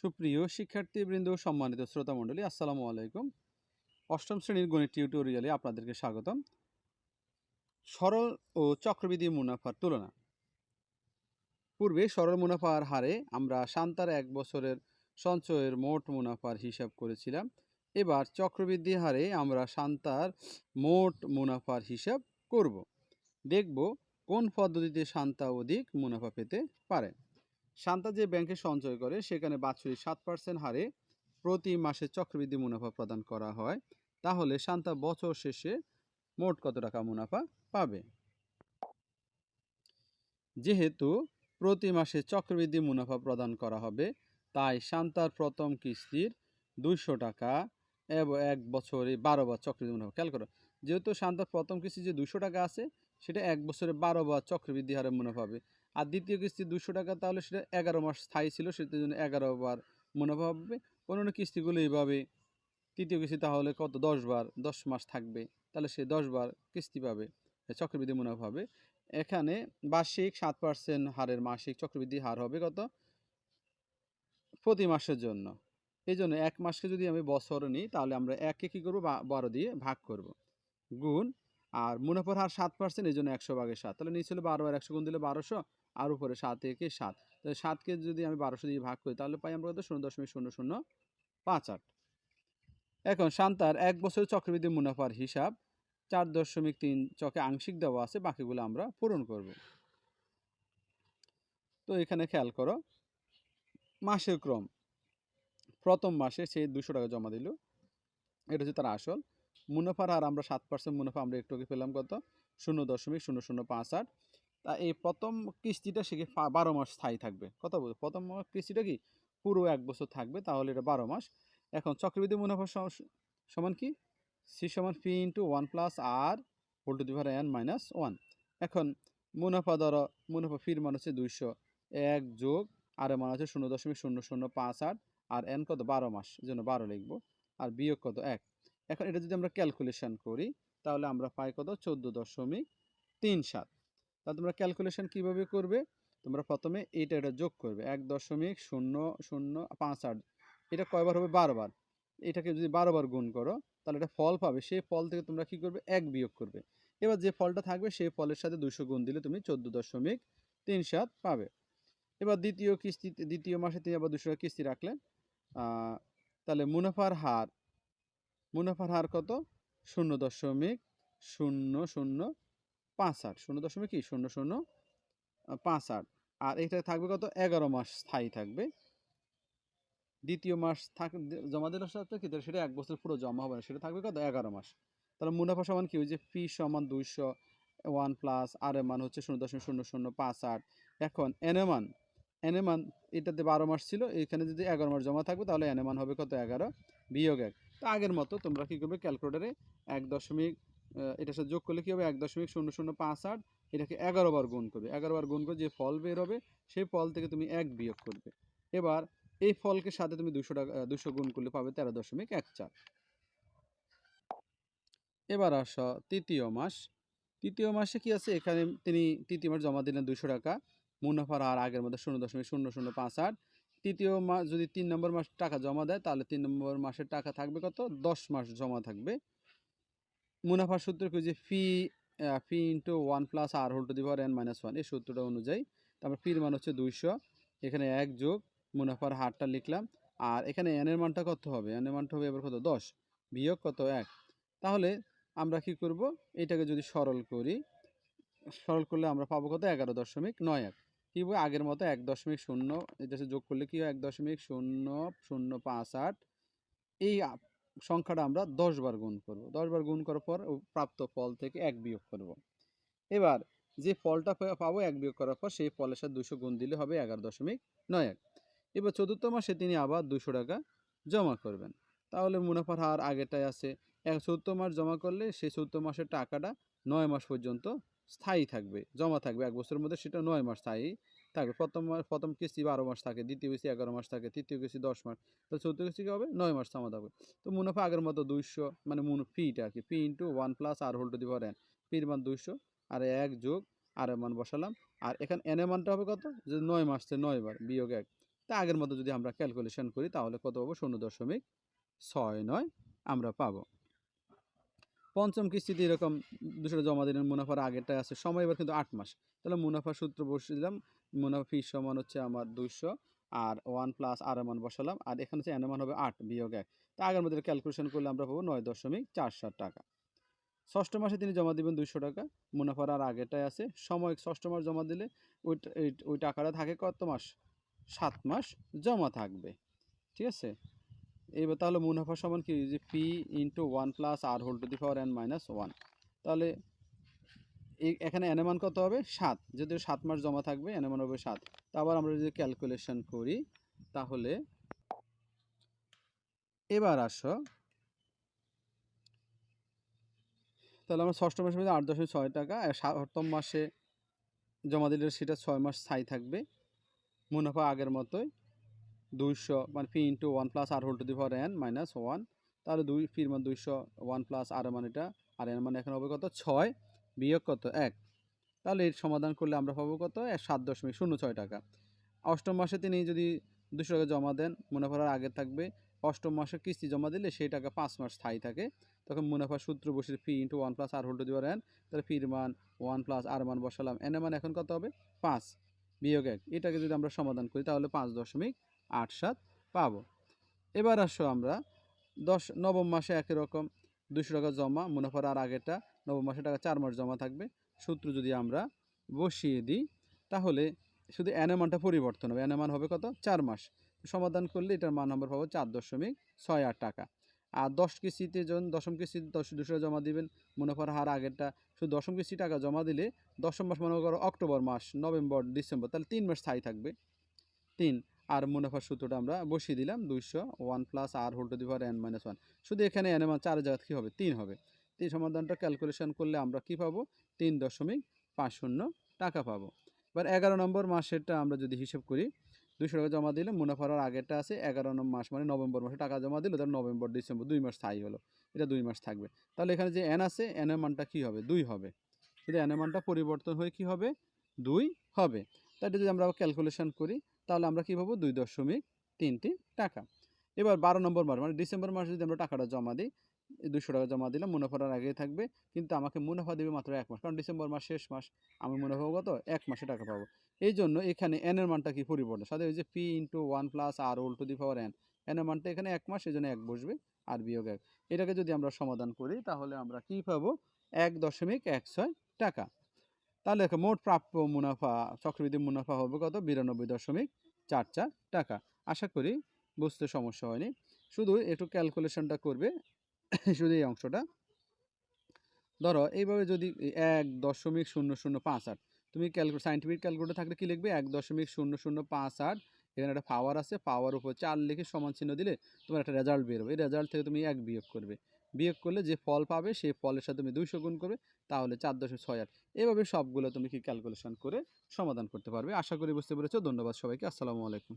সুপ্রিয় শিক্ষার্থীবৃন্দ, সম্মানিত শ্রোতা মণ্ডলী, আসসালামু আলাইকুম। অষ্টম শ্রেণির গণিত টিউটোরিয়ালে আপনাদেরকে স্বাগতম। সরল ও চক্রবৃদ্ধি মুনাফার তুলনা। পূর্বে সরল মুনাফার হারে আমরা সান্তার এক বছরের সঞ্চয়ের মোট মুনাফার হিসাব করেছিলাম। এবার চক্রবৃদ্ধি হারে আমরা শান্তার মোট মুনাফার হিসাব করব। দেখব কোন পদ্ধতিতে সান্তা অধিক মুনাফা পেতে পারে। শান্তা যে ব্যাংকে সঞ্চয় করে, সেখানে বাৎসরিক সাত পার্সেন্ট হারে প্রতি মাসে চক্রবৃদ্ধি মুনাফা প্রদান করা হয়। তাহলে শান্তা বছর শেষে মোট কত টাকা মুনাফা পাবে? যেহেতু প্রতি মাসে চক্রবৃদ্ধি মুনাফা প্রদান করা হবে, তাই শান্তার প্রথম কিস্তির দুইশো টাকা এবং এক বছরে বারো বার চক্রবৃদ্ধি মুনাফা। খেয়াল করো, যেহেতু শান্তার প্রথম কিস্তি যে দুশো টাকা আছে, সেটা এক বছরে বারো বার চক্রবৃদ্ধি হারে মুনাফা হবে। আর দ্বিতীয় কিস্তি দুশো টাকা, তাহলে সেটা এগারো মাস স্থায়ী ছিল, সেটার জন্য এগারো বার মুনাফা হবে। অন্যান্য কিস্তিগুলো এইভাবে তৃতীয় কিস্তি তাহলে কত? দশ বার, দশ মাস থাকবে, তাহলে সে দশ বার কিস্তি পাবে, চক্রবৃদ্ধি মুনাফা হবে। এখানে বার্ষিক সাত পার্সেন্ট হারের মাসিক চক্রবৃদ্ধি হার হবে কত? প্রতি মাসের জন্য। এই জন্য এক মাসকে যদি আমি বছর নিই, তাহলে আমরা একে কী করব? বারো দিয়ে ভাগ করব। গুণ, আর মুনাফার হার সাত পার্সেন্ট এই জন্য একশো ভাগের সাত। তাহলে নিচে বারো আর একশো গুণ দিলে বারোশো। আর উপরে সাত একে সাত। তাহলে সাতকে যদি আমি বারোশো দিয়ে ভাগ করি, তাহলে পাই আমরা কত? শূন্য দশমিক শূন্য শূন্য পাঁচ আট। এখন শান্তার এক বছর চক্রবৃদ্ধি মুনাফার হিসাব, চার দশমিক তিন চকে আংশিক দেওয়া আছে, বাকিগুলো আমরা পূরণ করব। তো এখানে খেয়াল করো, মাসের ক্রম। প্রথম মাসে সে দুশো টাকা জমা দিল। এটা হচ্ছে তার আসল। মুনাফার হার আমরা সাত পার্সেন্ট মুনাফা আমরা একটু পেলাম কত? শূন্য দশমিক শূন্য শূন্য পাঁচ আট। তা এই প্রথম কিস্তিটা সে বারো মাস স্থায়ী থাকবে? কত প্রথম কিস্তিটা কি পুরো এক বছর থাকবে, তাহলে এটা বারো মাস। এখন চক্রবৃদ্ধি মুনাফা সম- সমান কি? সি সমান P into one plus R whole to N minus one এখন মুনাফা ধরো, মুনাফা ফির মান হচ্ছে দুইশো এক যোগ আর মান হচ্ছে শূন্য দশমিক শূন্য শূন্য পাঁচ আট, আর এন কত? বারো মাস জন্য বারো লিখব। আর বিয়োগ কত? এক। এখন এটা যদি আমরা ক্যালকুলেশন করি, তাহলে আমরা পাই কত? চোদ্দ দশমিক তিন সাত। তা তোমরা ক্যালকুলেশন কীভাবে করবে? তোমরা প্রথমে এইটা এটা যোগ করবে। এক দশমিক শূন্য শূন্য পাঁচ আট। এটা কয়বার হবে? বারোবার এটাকে যদি বারোবার গুণ করো তাহলে এটা ফল পাবে। সেই ফল থেকে তোমরা কি করবে? এক বিয়োগ করবে। এবার যে ফলটা থাকবে সেই ফলের সাথে দুশো গুণ দিলে তুমি চোদ্দ দশমিক তিন সাত পাবে। এবার দ্বিতীয় কিস্তি দ্বিতীয় মাসে তুমি আবার দুশো টাকা কিস্তি রাখলেন আহ, তাহলে মুনাফার হার মুনাফার হার কত? শূন্য দশমিক শূন্য শূন্য পাঁচ আট, শূন্য দশমিক কি? শূন্য শূন্য পাঁচ আট। আর এটা থাকবে কত? এগারো মাস স্থায়ী থাকবে। দ্বিতীয় মাস থাক জমা দিলে সাথে কি? সেটা এক বছর পুরো জমা হবে না। সেটা থাকবে কত? এগারো মাস। তাহলে মুনাফা সমান কি? ওই যে ফি সমান দুইশো ওয়ান প্লাস আর এর মান হচ্ছে শূন্য দশমিক শূন্য শূন্য পাঁচ আট। এখন এন এ মান, এন এ মান এটাতে বারো মাস ছিল। এখানে যদি এগারো মাস জমা থাকবে, তাহলে এন এ মান হবে কত? এগারো বিয়োগ এক। তো আগের মতো তোমরা কী করবে? ক্যালকুলেটারে এক দশমিক এটার সাথে যোগ করলে কী হবে? এক দশমিক শূন্য শূন্য পাঁচ আট, এটাকে এগারো বার গুণ করবে। এগারো বার গুণ করে যে ফল বের হবে, সেই ফল থেকে তুমি এক বিয়োগ করবে। এবার এই ফলকে সাথে তুমি দুশো টাকা দুশো গুণ করলে পাবে তেরো দশমিক এক চার। এবার আস তৃতীয় মাস। তৃতীয় মাসে কি আছে? এখানে তিনি তৃতীয় মাস জমা দিলেন দুশো টাকা। মুনাফার আর আগের মধ্যে শূন্য দশমিক শূন্য শূন্য পাঁচ আট। তৃতীয় মাস যদি তিন নম্বর মাস টাকা জমা দেয়, তাহলে তিন নম্বর মাসের টাকা থাকবে কত? দশ মাস জমা থাকবে। মুনাফার সূত্র যে P P into one plus R whole to the power N minus one এই সূত্রটা অনুযায়ী তারপর ফির মান হচ্ছে দুইশো, এখানে এক যোগ মুনাফার হারটা লিখলাম, আর এখানে এনের মানটা কত হবে? এনের মানটা হবে এবার কত? দশ, বিয়োগ কত? এক। তাহলে আমরা কি করব? এটাকে যদি সরল করি, সরল করলে আমরা পাবো কত? এগারো দশমিক নয় এক। কী হবে? আগের মতো এক দশমিক শূন্য, এটা যোগ করলে কি হয়? এক দশমিক শূন্য শূন্য পাঁচ আট, এই সংখ্যাটা আমরা দশ বার গুণ করব। দশ বার গুণ করার পর প্রাপ্ত ফল থেকে এক বিয়োগ করব। এবার যে ফলটা পাবো এক বিয়োগ করার পর সেই ফলের সাথে দুশো গুণ দিলে হবে এগারো দশমিক নয় এক। এবার চতুর্থ মাসে তিনি আবার দুশো টাকা জমা করবেন। তাহলে মুনাফার হার আগেরটাই আছে। এক চতুর্থ মাস জমা করলে সেই চতুর্থ মাসের টাকাটা নয় মাস পর্যন্ত স্থায়ী থাকবে, জমা থাকবে। এক বছরের মধ্যে সেটা নয় মাস স্থায়ী থাকবে প্রথম প্রথম কিস্তি বারো মাস থাকে, দ্বিতীয় কিস্তি এগারো মাস থাকে, তৃতীয় কিস্তি দশ মাস তো চতুর্থ কিস্তি কী হবে নয় মাস জমা থাকবে তো মুনাফা আগের মতো দুইশো মানে মুন, ফিটা আর কি P into one plus R whole to the power N পির মান দুইশো, আর এক যোগ আর মান বসালাম। আর এখানে এন মানটা হবে কত? যে নয় মাস থেকে নয় বার বিয়োগ এক। তা আগের মতো যদি আমরা ক্যালকুলেশন করি, তাহলে কত পাবো? শূন্য দশমিক ছয় নয় আমরা পাবো। পঞ্চম কিস্তিতে এরকম দুশো জমা দিলেন, মুনাফার আগেরটা আছে, সময় এবার কিন্তু আট মাস। তাহলে মুনাফার সূত্র বসিয়ে দিলাম, মুনাফা ফি সমান হচ্ছে আমার দুইশো, আর ওয়ান প্লাস আর মান বসালাম, আর এখানে হচ্ছে এন মান হবে আট বিয়োগ এক। তা আগের মধ্যে ক্যালকুলেশন করলে আমরা পাবো নয় দশমিক চার সাত টাকা। ষষ্ঠ মাসে তিনি জমা দিবেন দুইশো টাকা, মুনাফার আর আগেরটাই আছে, সময় ষষ্ঠ মাস জমা দিলে ওই ওই টাকাটা থাকে কত মাস? সাত মাস জমা থাকবে। ঠিক আছে? এবার তাহলে মুনাফা সমান কি? যে P into one plus R whole to the power N minus one তাহলে এখানে এন মান কত হবে? সাত। যদি সাত মাস জমা থাকবে এন মান হবে সাত। তা আবার আমরা যদি ক্যালকুলেশন করি, তাহলে এবার আসো। তাহলে আমরা ষষ্ঠ মধ্যে আট দশমিক ছয় টাকা। সপ্তম মাসে জমা দিলে সেটা ছয় মাস স্থায়ী থাকবে। মুনাফা আগের মতোই। দুইশো মানে P into one plus R whole to the power N minus one তাহলে দুই ফির মান দুইশো ওয়ান প্লাস আর মান এটা আর এন মানে এখন হবে কত? ছয়, বিয়োগ কত? এক। তাহলে এর সমাধান করলে আমরা পাবো কত? সাত দশমিক শূন্য ছয় টাকা। অষ্টম মাসে তিনি যদি দুশো টাকা জমা দেন মুনাফার আগে থাকবে। অষ্টম মাসে কিস্তি জমা দিলে সেই টাকা পাঁচ মাস স্থায়ী থাকে। তখন মুনাফার সূত্র বসে P into one plus R whole to the power N তাহলে ফির মান ওয়ান প্লাস আর মান বসালাম। এন মান এখন কত হবে? পাঁচ, বিয়োগ এক। এটাকে যদি আমরা সমাধান করি, তাহলে পাঁচ দশমিক আট সাত পাব। এবার আসো আমরা। দশ, নবম মাসে একই রকম দুশো টাকা জমা মুনাফার আর আগেরটা, নবম মাসে টাকা চার মাস জমা থাকবে। সূত্র যদি আমরা বসিয়ে দিই, তাহলে শুধু এন মানটা পরিবর্তন হবে। এন হবে কত? চার মাস। সমাধান করলে এটার মান নম্বর পাবো চার দশমিক ছয় আট টাকা। আর দশ কিস্তিতে যখন দশম কিস্তিতে দশ, দুশো জমা দিবেন, মুনাফার হার আগেরটা, শুধু দশম কিস্তি টাকা জমা দিলে দশম মাস মনে করো অক্টোবর মাস, নভেম্বর, ডিসেম্বর, তাহলে তিন মাস স্থায়ী থাকবে। তিন আর মুনাফার সূত্রটা আমরা বসিয়ে দিলাম দুইশো one plus R whole to the power N minus one. শুধু এখানে এন মান চার জায়গা কী হবে? তিন হবে। তিন সমাধানটা ক্যালকুলেশন করলে আমরা কি পাবো? তিন দশমিক পাঁচ শূন্য টাকা পাবো। এবার এগারো নম্বর মাসেরটা আমরা যদি হিসেব করি দুশো টাকা জমা দিলে মুনাফার আগেরটা আছে, এগারো নম্বর মাস মানে নভেম্বর মাসে টাকা জমা দিলে তার নভেম্বর, ডিসেম্বর দুই মাস স্থায়ী হলো। এটা দুই মাস থাকবে। তাহলে এখানে যে এন আছে এন এর মানটা কী হবে? দুই হবে। যদি এন মানটা পরিবর্তন হয়ে কি হবে? দুই হবে। তাই যদি আমরা ক্যালকুলেশন করি তাহলে আমরা কী পাবো? দুই দশমিক তিনটি টাকা। এবার বারো নম্বর মাস মানে ডিসেম্বর মাসে যদি আমরা টাকাটা জমা দিই দুশো টাকা জমা দিলাম মুনাফার আগেই থাকবে। কিন্তু আমাকে মুনাফা দেবে মাত্র এক মাস, কারণ ডিসেম্বর মাস শেষ মাস, আমি মুনাফা কত? এক মাসে টাকা পাবো। এই জন্য এখানে এন এর মানটা কি পরিবর্তন সাথে ওই যে P into one plus R whole to the power N N এর মানটা এখানে এক মাস এই জন্য এক বসবে আর বিয়োগ এক। এটাকে যদি আমরা সমাধান করি, তাহলে আমরা কি পাবো? এক দশমিক এক ছয় টাকা। তাহলে দেখো মোট প্রাপ্য মুনাফা, চক্রবৃদ্ধি মুনাফা হবে কত? বিরানব্বই দশমিক চার চার টাকা। আশা করি বুঝতে সমস্যা হয়নি। শুধু একটু ক্যালকুলেশনটা করবে, শুধু এই অংশটা। ধরো এইভাবে যদি এক দশমিক শূন্য শূন্য পাঁচ আট, তুমি ক্যালকুলেট সাইন্টিফিক ক্যালকুলেটর থাকলে কী লিখবে? এক দশমিক শূন্য শূন্য পাঁচ আট, এখানে একটা পাওয়ার আছে পাওয়ার উপর চার লিখে সমান চিহ্ন দিলে তোমার একটা রেজাল্ট বেরোবে এই রেজাল্ট থেকে তুমি এক বিয়োগ করবে। বিয়োগ করলে যে ফল পাবে, সেই ফলের সাথে তুমি দুইশো গুণ করবে, তাহলে চার দশমিক ছয় আট। এভাবে সবগুলো তুমি কি ক্যালকুলেশন করে সমাধান করতে পারবে। আশা করি বুঝতে পেরেছ। ধন্যবাদ সবাইকে। আসসালামু আলাইকুম।